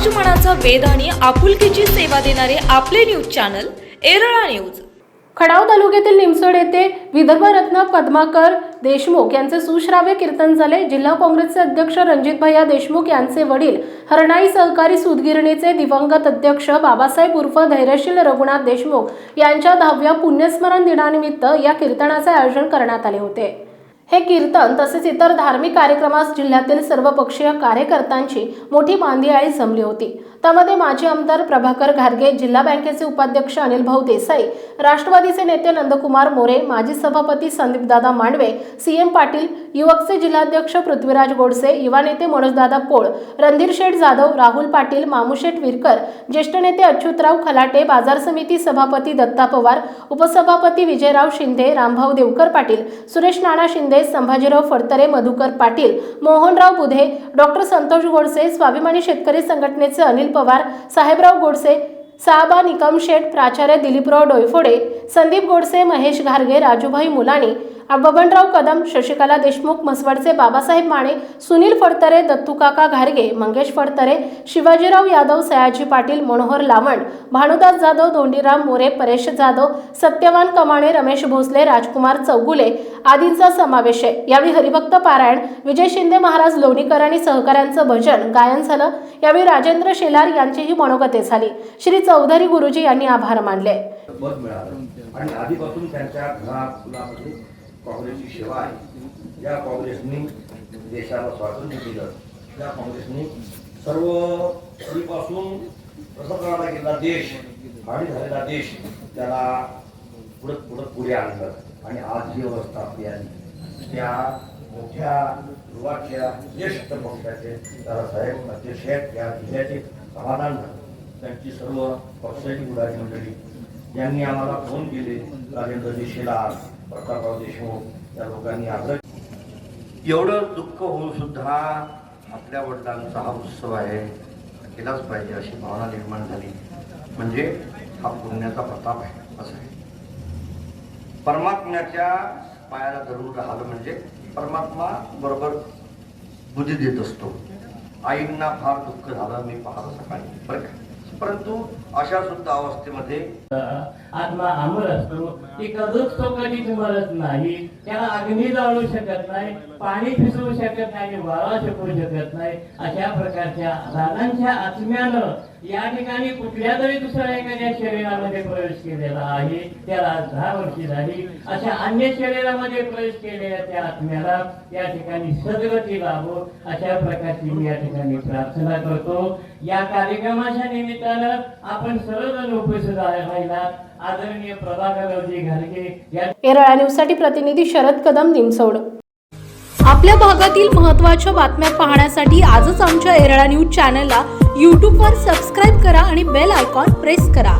समाज मनाचा वेध आणि आपुलकीची सेवा देणारे आपले न्यूज चॅनल एरळा न्यूज. खडाव तालुक्यातील निमसड येथे विदर्भरत्न पद्माकर देशमुख यांचे सुश्राव्य कीर्तन झाले. जिल्हा काँग्रेसचे अध्यक्ष रणजित भैया देशमुख यांचे वडील हरणाई सहकारी सुदगिरणीचे दिवंगत अध्यक्ष बाबासाहेब उर्फ धैर्यशील रघुनाथ देशमुख यांच्या दहाव्या पुण्यस्मरण दिनानिमित्त या कीर्तनाचे आयोजन करण्यात आले होते. हे कीर्तन तसेच इतर धार्मिक कार्यक्रमास जिल्ह्यातील सर्व पक्षीय कार्यकर्त्यांची मोठी बांधियाळी जमली होती. त्यामध्ये माजी आमदार प्रभाकर घारगे जिल्हा बँकेचे उपाध्यक्ष अनिल भाऊ देसाई राष्ट्रवादीचे नेते नंदकुमार मोरे माजी सभापती संदीपदादा मांडवे सीएम पाटील युवकचे जिल्हाध्यक्ष पृथ्वीराज गोडसे युवा नेते मनोजदादा पोळ रणधीर शेठ जाधव राहुल पाटील मामुशेठ विरकर ज्येष्ठ नेते अच्युतराव खलाटे बाजार समिती सभापती दत्ता पवार उपसभापती विजयराव शिंदे रामभाऊ देवकर पाटील सुरेश नाना शिंदे संभाजीराव फडतरे मधुकर पाटील मोहनराव बुधे डॉक्टर संतोष गोडसे स्वाभिमानी शेतकरी संघटनेचे अनिल पवार साहेबराव गोडसे साबा निकम शेठ प्राचार्य दिलीपराव डोयफोडे संदीप गोडसे महेश घारगे राजूभाई मुलानी बबनराव कदम शशिकला देशमुख म्हसवडचे बाबासाहेब माने सुनील फडतरे दत्तूकाका घारगे मंगेश फडतरे शिवाजीराव यादव सयाजी पाटील मनोहर लावण भानुदास जाधव धोंडीराम मोरे परेश जाधव सत्यवान कमाणे रमेश भोसले राजकुमार चौगुले आदींचा समावेश आहे. यावेळी हरिभक्त पारायण विजय शिंदे महाराज लोणीकर आणि सहकाऱ्यांचं भजन गायन झालं. यावेळी राजेंद्र शेलार यांचीही मनोगते झाली. श्री चौधरी गुरुजी यांनी आभार मानले. काँग्रेसची सेवा आहे. या काँग्रेसनी देशाला स्वातंत्र्य दिलं. त्या काँग्रेसनी सर्व स्त्रीपासून प्रसंगाला गेलेला देश आणि झालेला देश त्याला पुढत पुढं पुढे आणलं. आणि आज जी अवस्था आपली आली त्या मोठ्या युवाच्या ज्येष्ठ पक्षाचे दादासाहेब अध्यक्ष आहेत या जिल्ह्याचे समाधान त्यांची सर्व पक्षाची पुढारी मंडळी यांनी आम्हाला फोन केले राजेंद्र जोशीला प्रतापराव देशमुख हो, या लोकांनी आग्रह एवढं दुःख होऊन सुद्धा आपल्या वडिलांचा हा उत्सव आहे केलाच पाहिजे अशी भावना निर्माण झाली. म्हणजे हा पुण्याचा प्रताप आहे असं आहे. परमात्म्याच्या पायाला धरून राहिलं म्हणजे परमात्मा बरोबर बुद्धी देत असतो. आईंना फार दुःख झालं मी पाहत सकाळी बरं का? परंतु अशा सुद्धा अवस्थेमध्ये आत्मा अमर असतो. ती कधीच तो कधीच मरत नाही त्याला अग्नी जाळू शकत नाही पाणी फिसवू शकत नाही वारा शकू शकत नाही अशा प्रकारच्या रानांच्या आत्म्यानं या ठिकाणी कुठल्या तरी दुसऱ्या एखाद्या शरीरामध्ये प्रवेश केलेला आहे त्याला आज दहा वर्षी झाली. अशा अन्य शरीरामध्ये प्रवेश केलेल्या त्या आत्म्याला या ठिकाणी सदगती लाभो. अशा प्रकारची मी या ठिकाणी प्रार्थना करतो. या कार्यक्रमाच्या निमित्त निमित्तानं आपण सर्वजण उपस्थित राहिला आदरणीय प्रभाकररावजी घालगे या एरळा न्यूजसाठी प्रतिनिधी शरद कदम निमसोड. आपल्या भागातील महत्त्वाच्या बातम्या पाहण्यासाठी आजच आमच्या एरळा न्यूज चॅनलला यूट्यूबवर सबस्क्राईब करा आणि बेल आयकॉन प्रेस करा.